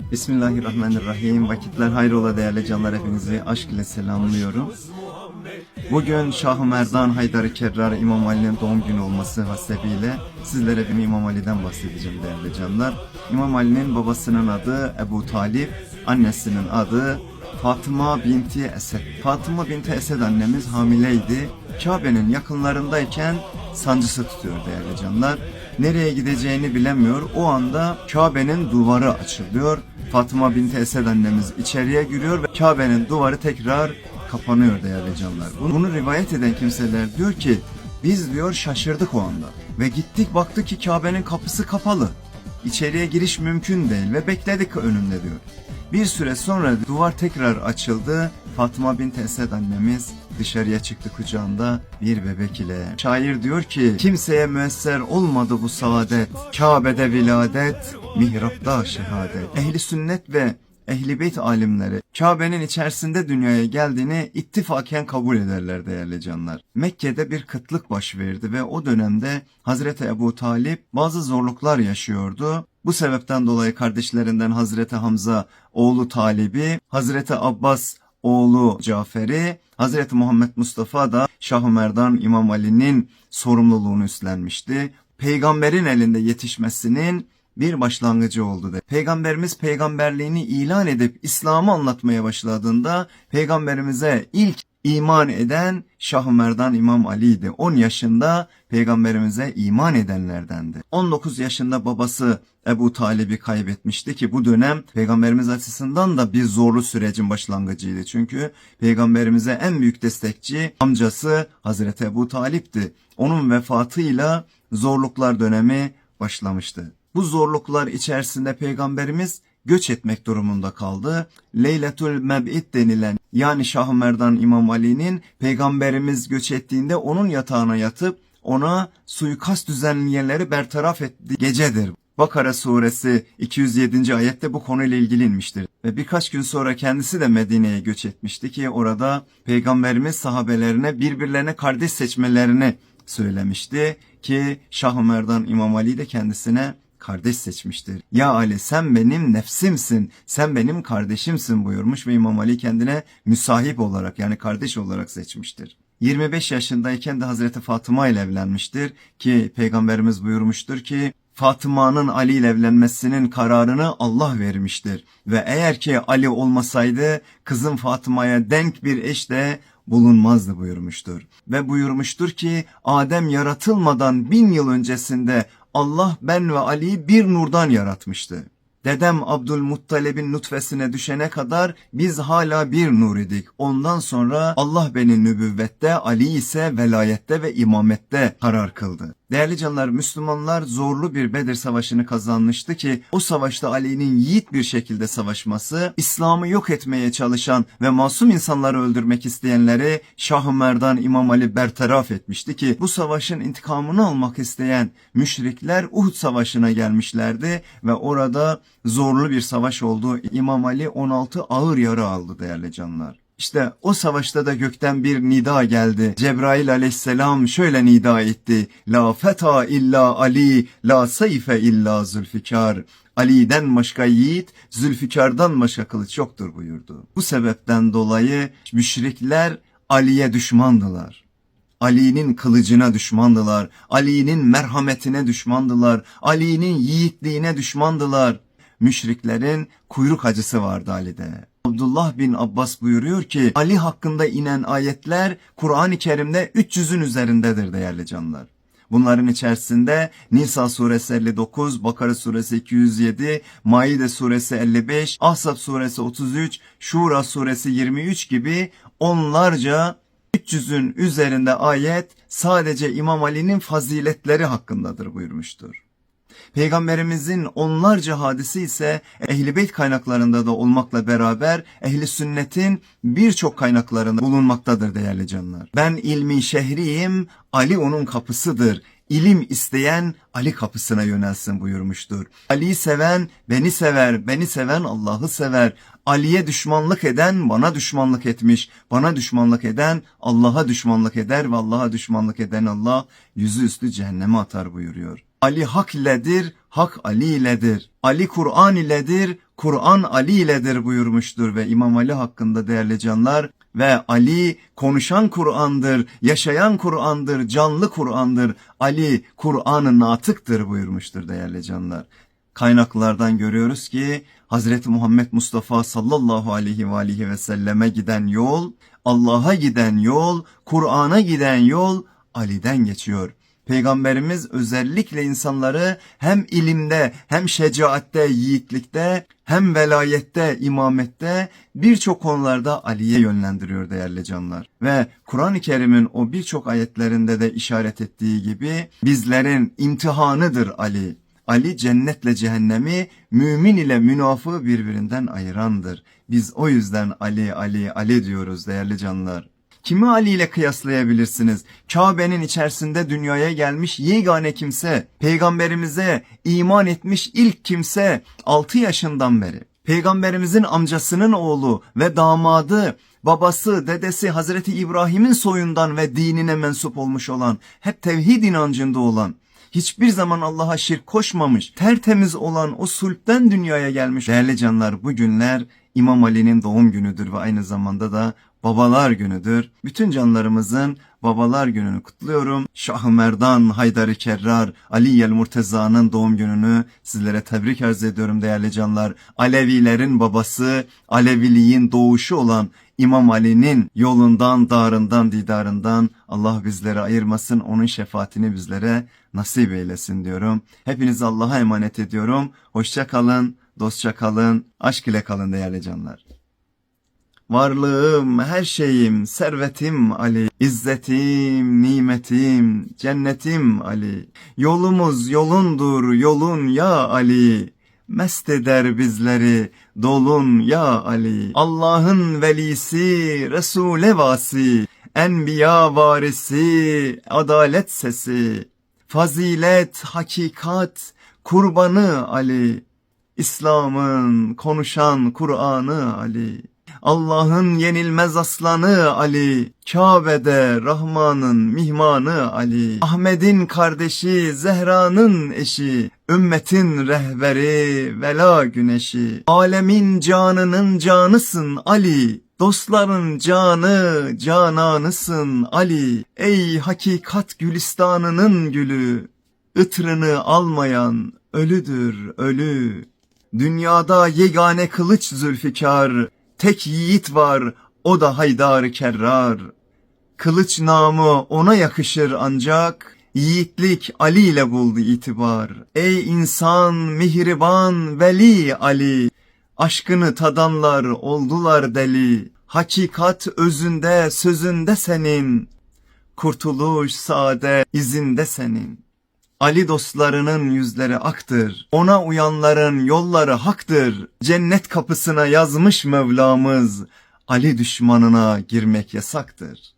Bismillahirrahmanirrahim. Vakitler hayrola değerli canlar hepinizi aşk ile selamlıyorum. Bugün Şah-ı Merdan Haydar-ı Kerrar İmam Ali'nin doğum günü olması hasebiyle sizlere bir İmam Ali'den bahsedeceğim değerli canlar. İmam Ali'nin babasının adı Ebu Talip, annesinin adı Fatıma binti Esed. Fatıma binti Esed annemiz hamileydi. Kabe'nin yakınlarındayken sancısı tutuyor değerli canlar. Nereye gideceğini bilemiyor. O anda Kabe'nin duvarı açılıyor. Fatıma binti Esed annemiz içeriye giriyor ve Kabe'nin duvarı tekrar kapanıyor değerli canlar. Bunu, rivayet eden kimseler diyor ki biz diyor şaşırdık o anda ve gittik baktık ki Kabe'nin kapısı kapalı. İçeriye giriş mümkün değil ve bekledik önünde diyor. Bir süre sonra duvar tekrar açıldı. Fatıma bin Esed annemiz dışarıya çıktı kucağında bir bebek ile. Şair diyor ki kimseye müesser olmadı bu saadet. Kabe'de viladet, mihrapta şehadet. Ehli sünnet ve Ehli beyt alimleri Kabe'nin içerisinde dünyaya geldiğini ittifaken kabul ederler değerli canlar. Mekke'de bir kıtlık baş verdi ve o dönemde Hazreti Ebu Talip bazı zorluklar yaşıyordu. Bu sebepten dolayı kardeşlerinden Hazreti Hamza oğlu Talib'i, Hazreti Abbas oğlu Cafer'i, Hazreti Muhammed Mustafa da Şah-ı Merdan İmam Ali'nin sorumluluğunu üstlenmişti. Peygamberin elinde yetişmesinin bir başlangıcı oldu de. Peygamberimiz peygamberliğini ilan edip İslam'ı anlatmaya başladığında peygamberimize ilk iman eden Şah-ı Merdan İmam Ali'ydi. 10 yaşında peygamberimize iman edenlerdendi. 19 yaşında babası Ebu Talib'i kaybetmişti ki bu dönem peygamberimiz açısından da bir zorlu sürecin başlangıcıydı. Çünkü peygamberimize en büyük destekçi amcası Hazreti Ebu Talip'ti. Onun vefatıyla zorluklar dönemi başlamıştı. Bu zorluklar içerisinde peygamberimiz göç etmek durumunda kaldı. Leyletul Meb'id denilen yani Şah-ı Merdan İmam Ali'nin peygamberimiz göç ettiğinde onun yatağına yatıp ona suikast düzenleyenleri bertaraf ettiği gecedir. Bakara suresi 207. ayette bu konuyla ilgili inmiştir. Ve birkaç gün sonra kendisi de Medine'ye göç etmişti ki orada peygamberimiz sahabelerine birbirlerine kardeş seçmelerini söylemişti ki Şah-ı Merdan İmam Ali de kendisine kardeş seçmiştir. Ya Ali sen benim nefsimsin, sen benim kardeşimsin buyurmuş ve İmam Ali kendine müsahip olarak yani kardeş olarak seçmiştir. 25 yaşındayken de Hazreti Fatıma ile evlenmiştir ki Peygamberimiz buyurmuştur ki Fatıma'nın Ali ile evlenmesinin kararını Allah vermiştir. Ve eğer ki Ali olmasaydı kızım Fatıma'ya denk bir eş de bulunmazdı buyurmuştur. Ve buyurmuştur ki Adem yaratılmadan bin yıl öncesinde Allah ben ve Ali'yi bir nurdan yaratmıştı. Dedem Abdülmuttalib'in nutfesine düşene kadar biz hala bir nur idik. Ondan sonra Allah beni nübüvvette, Ali ise velayette ve imamette karar kıldı. Değerli canlar Müslümanlar zorlu bir Bedir Savaşı'nı kazanmıştı ki o savaşta Ali'nin yiğit bir şekilde savaşması İslam'ı yok etmeye çalışan ve masum insanları öldürmek isteyenleri Şah-ı Merdan İmam Ali bertaraf etmişti ki bu savaşın intikamını almak isteyen müşrikler Uhud Savaşı'na gelmişlerdi ve orada zorlu bir savaş oldu. İmam Ali 16 ağır yara aldı değerli canlar. İşte o savaşta da gökten bir nida geldi. Cebrail aleyhisselam şöyle nida etti. La feta illa Ali, la sayfe illa Zülfikar. Ali'den başka yiğit, Zülfikar'dan başka kılıç yoktur buyurdu. Bu sebepten dolayı müşrikler Ali'ye düşmandılar. Ali'nin kılıcına düşmandılar. Ali'nin merhametine düşmandılar. Ali'nin yiğitliğine düşmandılar. Müşriklerin kuyruk acısı vardı Ali'de. Abdullah bin Abbas buyuruyor ki Ali hakkında inen ayetler Kur'an-ı Kerim'de 300'ün üzerindedir değerli canlar. Bunların içerisinde Nisa suresi 59, Bakara suresi 207, Maide suresi 55, Ahzab suresi 33, Şura suresi 23 gibi onlarca 300'ün üzerinde ayet sadece İmam Ali'nin faziletleri hakkındadır buyurmuştur. Peygamberimizin onlarca hadisi ise ehli beyt kaynaklarında da olmakla beraber ehli sünnetin birçok kaynaklarında bulunmaktadır değerli canlar. Ben ilmi şehriyim, Ali onun kapısıdır. İlim isteyen Ali kapısına yönelsin buyurmuştur. Ali'yi seven beni sever, beni seven Allah'ı sever. Ali'ye düşmanlık eden bana düşmanlık etmiş. Bana düşmanlık eden Allah'a düşmanlık eder ve Allah'a düşmanlık eden Allah yüzü üstü cehenneme atar buyuruyor. Ali hak iledir, Hak Ali iledir. Ali Kur'an iledir, Kur'an Ali iledir buyurmuştur ve İmam Ali hakkında değerli canlar ve Ali konuşan Kur'an'dır, yaşayan Kur'an'dır, canlı Kur'an'dır. Ali Kur'an-ı natıktır buyurmuştur değerli canlar. Kaynaklardan görüyoruz ki Hazreti Muhammed Mustafa sallallahu aleyhi ve aleyhi ve selleme giden yol, Allah'a giden yol, Kur'an'a giden yol Ali'den geçiyor. Peygamberimiz özellikle insanları hem ilimde, hem şecaatte, yiğitlikte, hem velayette, imamette birçok konularda Ali'ye yönlendiriyor değerli canlar. Ve Kur'an-ı Kerim'in o birçok ayetlerinde de işaret ettiği gibi bizlerin imtihanıdır Ali. Ali cennetle cehennemi, mümin ile münafığı birbirinden ayırandır. Biz o yüzden Ali, Ali, Ali diyoruz değerli canlar. Kimi Ali ile kıyaslayabilirsiniz? Kabe'nin içerisinde dünyaya gelmiş yegane kimse, peygamberimize iman etmiş ilk kimse 6 yaşından beri. Peygamberimizin amcasının oğlu ve damadı, babası, dedesi Hazreti İbrahim'in soyundan ve dinine mensup olmuş olan, hep tevhid inancında olan, hiçbir zaman Allah'a şirk koşmamış, tertemiz olan o sulpten dünyaya gelmiş. Değerli canlar bu günler İmam Ali'nin doğum günüdür ve aynı zamanda da babalar günüdür. Bütün canlarımızın babalar gününü kutluyorum. Şah-ı Merdan, Haydar-ı Kerrar, Ali Yel Murteza'nın doğum gününü sizlere tebrik arz ediyorum değerli canlar. Alevilerin babası, Aleviliğin doğuşu olan İmam Ali'nin yolundan, darından, didarından Allah bizleri ayırmasın. Onun şefaatini bizlere nasip eylesin diyorum. Hepinizi Allah'a emanet ediyorum. Hoşça kalın, dostça kalın, aşk ile kalın değerli canlar. Varlığım, her şeyim, servetim Ali, İzzetim, nimetim, cennetim Ali. Yolumuz yolundur, yolun ya Ali. Mest eder bizleri, dolun ya Ali. Allah'ın velisi, Resul'e vasi, enbiya varisi, adalet sesi. Fazilet, hakikat, kurbanı Ali. İslam'ın konuşan Kur'an'ı Ali. Allah'ın yenilmez aslanı Ali, Kabe'de Rahman'ın mihmanı Ali, Ahmet'in kardeşi, Zehra'nın eşi, ümmetin rehberi, vela güneşi, alemin canının canısın Ali, dostların canı, cananısın Ali, ey hakikat gülistanının gülü, ıtrını almayan ölüdür ölü. Dünyada yegane kılıç Zülfikar, tek yiğit var, o da Haydar Kerrar. Kılıç namı ona yakışır ancak, yiğitlik Ali ile buldu itibar. Ey insan, mihriban, veli Ali, aşkını tadanlar oldular deli. Hakikat özünde, sözünde senin, kurtuluş sade izinde senin. Ali dostlarının yüzleri aktır. Ona uyanların yolları haktır. Cennet kapısına yazmış Mevlamız. Ali düşmanına girmek yasaktır.